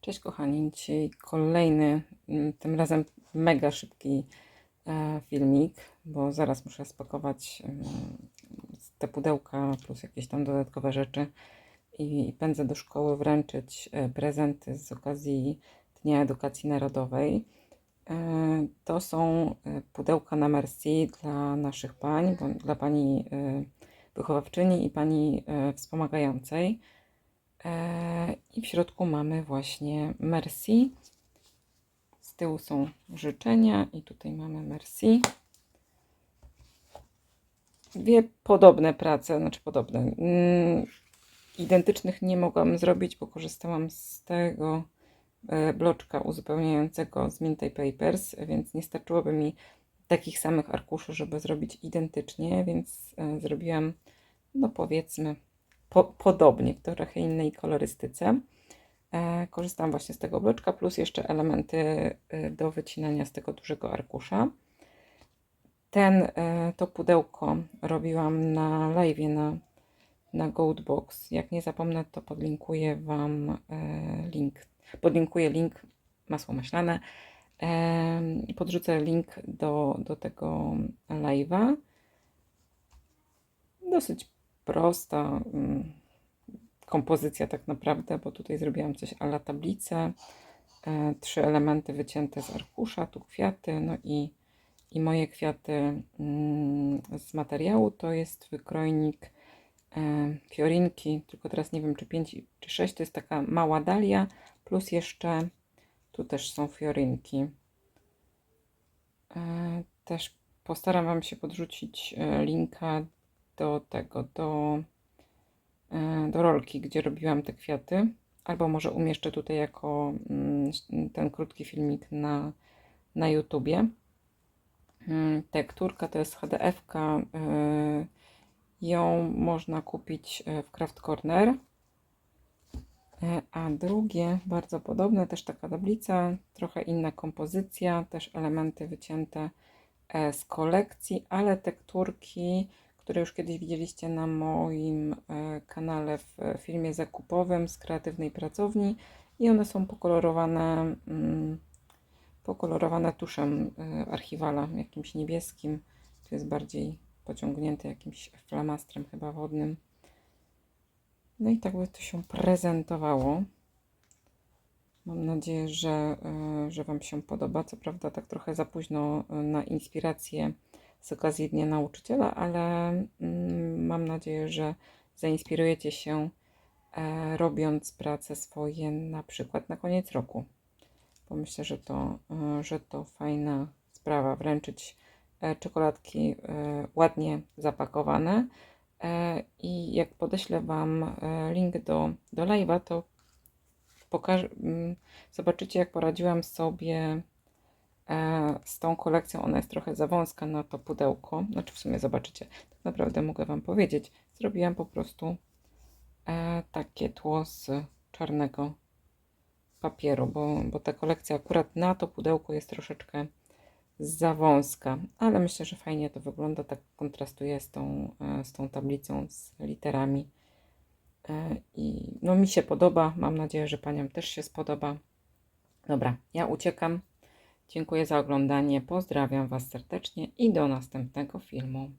Cześć kochani, dzisiaj kolejny, mm, tym razem mega szybki e, filmik, bo zaraz muszę spakować mm, te pudełka plus jakieś tam dodatkowe rzeczy i, pędzę do szkoły wręczyć e, prezenty z okazji Dnia Edukacji Narodowej. E, To są pudełka na Merci dla naszych pań, dla pani wychowawczyni i pani wspomagającej. E, I w środku mamy właśnie Merci. Z tyłu są życzenia i tutaj mamy Merci. Dwie podobne prace, znaczy podobne. mm, Identycznych nie mogłam zrobić, bo korzystałam z tego e, bloczka uzupełniającego z Minty Papers, więc nie starczyłoby mi takich samych arkuszy, żeby zrobić identycznie, więc e, zrobiłam, no powiedzmy, po, podobnie, w trochę innej kolorystyce. E, korzystam właśnie z tego bloczka, plus jeszcze elementy e, do wycinania z tego dużego arkusza. Ten, e, to pudełko robiłam na live na, na Goldbox. Jak nie zapomnę, to podlinkuję Wam e, link. Podlinkuję link, masło maślane. E, podrzucę link do, do tego live'a. Dosyć prosta mm, kompozycja tak naprawdę, bo tutaj zrobiłam coś a la tablicę. E, trzy elementy wycięte z arkusza, tu kwiaty, no i, i moje kwiaty mm, z materiału to jest wykrojnik e, fiorinki, tylko teraz nie wiem czy 5 czy 6, to jest taka mała dalia, plus jeszcze tu też są fiorinki. E, też postaram Wam się podrzucić linka do tego, do, e, do rolki, gdzie robiłam te kwiaty. Albo może umieszczę tutaj jako mm, ten krótki filmik na, na YouTubie. Mm, Tekturka to jest HDF-ka. e, Ją można kupić e, w Craft Corner. A drugie, bardzo podobne, też taka tablica, trochę inna kompozycja, też elementy wycięte z kolekcji, ale tekturki, które już kiedyś widzieliście na moim e, kanale w e, filmie zakupowym z kreatywnej pracowni i one są pokolorowane, mm, pokolorowane tuszem e, archiwala, jakimś niebieskim. Tu jest bardziej pociągnięty jakimś flamastrem chyba wodnym. No i tak by to się prezentowało. Mam nadzieję, że, że Wam się podoba. Co prawda, tak trochę za późno na inspirację z okazji Dnia Nauczyciela, ale mm, mam nadzieję, że zainspirujecie się e, robiąc prace swoje na przykład na koniec roku. Bo myślę, że to, e, że to fajna sprawa wręczyć e, czekoladki ładnie zapakowane. I jak podeślę Wam link do, do live'a, to pokaż, mm, zobaczycie, jak poradziłam sobie z tą kolekcją. Ona jest trochę za wąska na to pudełko. Znaczy, w sumie zobaczycie. Tak naprawdę mogę Wam powiedzieć. Zrobiłam po prostu e, takie tło z czarnego papieru, bo, bo ta kolekcja akurat na to pudełko jest troszeczkę za wąska, ale myślę, że fajnie to wygląda, tak kontrastuje z tą, e, z tą tablicą, z literami. E, I no mi się podoba, mam nadzieję, że Paniom też się spodoba. Dobra, ja uciekam. Dziękuję za oglądanie, pozdrawiam Was serdecznie i do następnego filmu.